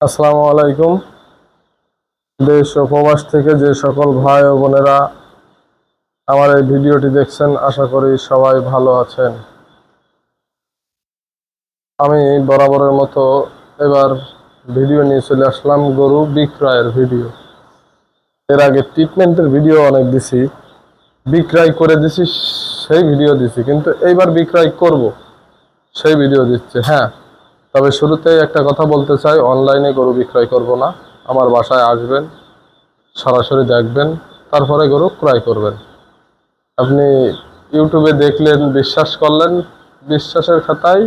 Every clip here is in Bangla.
আসসালামু আলাইকুম। দেশ ও প্রবাস থেকে যে সকল ভাই ও বোনেরা আমার এই ভিডিওটি দেখছেন, আশা করি সবাই ভালো আছেন। আমি বরাবরের মতো এবার ভিডিও নিয়ে চলে আসলাম, গরু বিক্রয়ের ভিডিও। এর আগে ট্রিটমেন্টের ভিডিও অনেক দিছি, বিক্রয় করে দিছি, সেই ভিডিও দিছি, কিন্তু এইবার বিক্রয় করব, সেই ভিডিও দিচ্ছে হ্যাঁ। তবে শুরুতেই একটা কথা বলতে চাই, অনলাইনে গরু বিক্রয় করব না। আমার বাসায় আসবেন, সরাসরি দেখবেন, তারপরে গরু ক্রয় করবেন। আপনি ইউটিউবে দেখলেন, বিশ্বাস করলেন, বিশ্বাসের খাতায়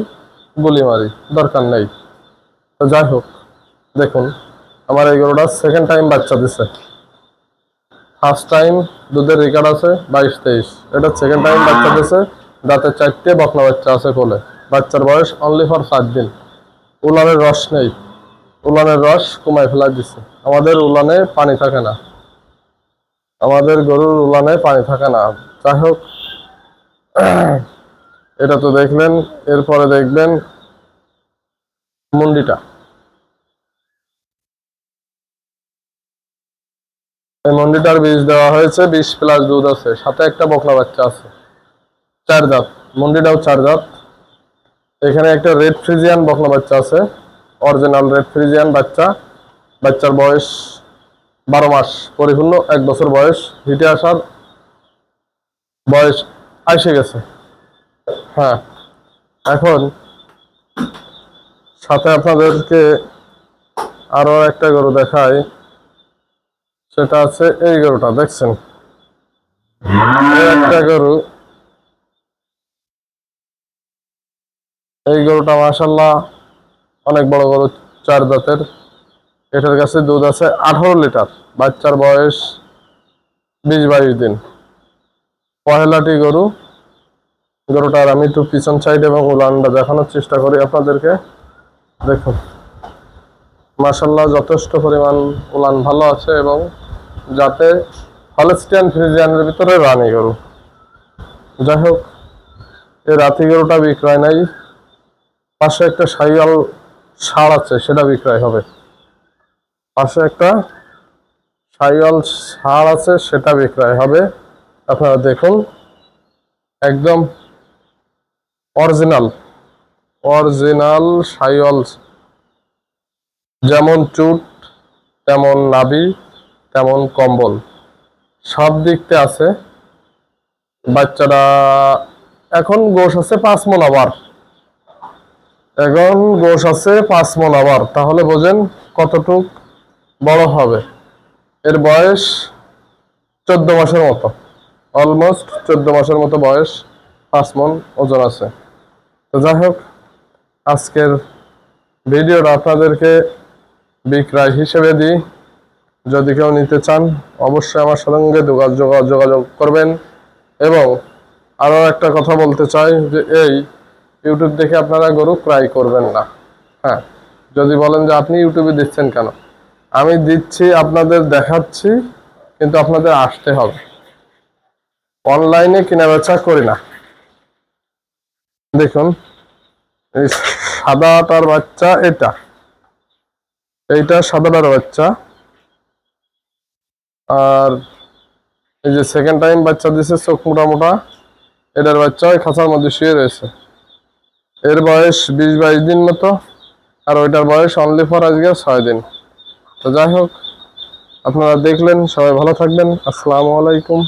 গুলি মারি, দরকার নেই। তো যাই হোক, দেখুন, আমার এই গরুটা সেকেন্ড টাইম বাচ্চা দিছে। ফার্স্ট টাইম দুধের রেকর্ড আছে, বাইশ তেইশ। এটা সেকেন্ড টাইম বাচ্চা দিছে, দাঁতে চারটে বকলা বাচ্চা আছে কোলে। বাচ্চার বয়স অনলি ফর সাত দিন। উলানের রস নেই। উলানের রস কমায় ফেলা দিছে। আমাদের উলানে পানি থাকে না। আমাদের গরুর উলানে পানি থাকে না। যাই হোক, এটা তো দেখলেন, এরপরে দেখবেন মুন্ডিটা। এই মন্ডিটার বীজ দেওয়া হয়েছে, বিশ প্লাস দুধ আছে। সাথে একটা বকলা বাচ্চা আছে। চার দাঁত। মন্ডিটাও চার দাঁত। এখানে একটা রেড ফ্রিজিয়ান বকলা বাচ্চা আছে। অরিজিনাল রেড ফ্রিজিয়ান বাচ্চা। বাচ্চার বয়স বারো মাস, পরিপূর্ণ এক বছর বয়স। হিটে আসার বয়স আইসে গেছে। হ্যাঁ। এখন সাথে আপনাদেরকে আরও একটা গরু দেখাই। সেটা আছে এই গরুটা, দেখছেন? একটা গরু এই গরুটা মাসাল্লাহ অনেক বড় গরু, চার দাঁতের। এটার কাছে দুধ আছে আঠারো লিটার, বাচ্চার বয়স বিশ বাইশ দিন। পহেলাটি গরু। গরুটার আমি একটু পিছন সাইড এবং উলানটা দেখানোর চেষ্টা করি আপনাদেরকে। দেখুন। মাসাল্লাহ যথেষ্ট পরিমাণ উলান ভালো আছে এবং যাতে হলস্টিয়ান ফ্রিজিয়ানের ভিতরে রানি গরু। যাই হোক এই রাতি গরুটা বিক্রয় নাই। পাশে একটা সাইয়াল সার আছে, সেটা বিক্রয় হবে। পাশে একটা সাইয়াল সার আছে, সেটা বিক্রয় হবে। আপনারা দেখুন, একদম অরিজিনাল অরিজিনাল সাইয়াল যেমন চুট, তেমন নাবি তেমন কম্বল। সব দিকতে আছে। বাচ্চারা এখন গোশ আছে পাঁচ মন আবার এখন গোশ আছে পাঁচ মন আবার। তাহলে বোঝেন কতটুক বড় হবে। এর বয়স চোদ্দ মাসের মতো। অলমোস্ট চোদ্দ মাসের মতো বয়স, পাঁচ মন ওজন আছে। তো যাই হোক, আজকের ভিডিওটা আপনাদেরকে বিক্রয় হিসেবে দিই। যদি কেউ নিতে চান, অবশ্যই আমার সঙ্গে যোগাযোগ যোগাযোগ করবেন। এবং আরও একটা কথা বলতে চাই যে এই ইউটিউব দেখে আপনারা গরু ক্রয় করবেন না। হ্যাঁ যদি বলেন যে আপনি ইউটিউবে দিচ্ছেন কেন? আমি দিচ্ছি, আপনাদের দেখাচ্ছি, কিন্তু আপনাদের আসতে হবে। অনলাইনে কেনা বেচা করি না। দেখুন, এই সাদাটার বাচ্চা এটা। এইটা সাদাটার বাচ্চা। আর এই যে সেকেন্ড টাইম বাচ্চা দিছে, চোখ মোটা মোটা, এটার বাচ্চা ওই খাঁচার মধ্যে শুয়ে রয়েছে। এর বয়স বিশ বাইশ দিন মতো, আর ওইটার বয়স অনলি ফর আজকে ছয় দিন। তো যাই হোক, আপনারা দেখলেন, সবাই ভালো থাকবেন। আসসালামু আলাইকুম।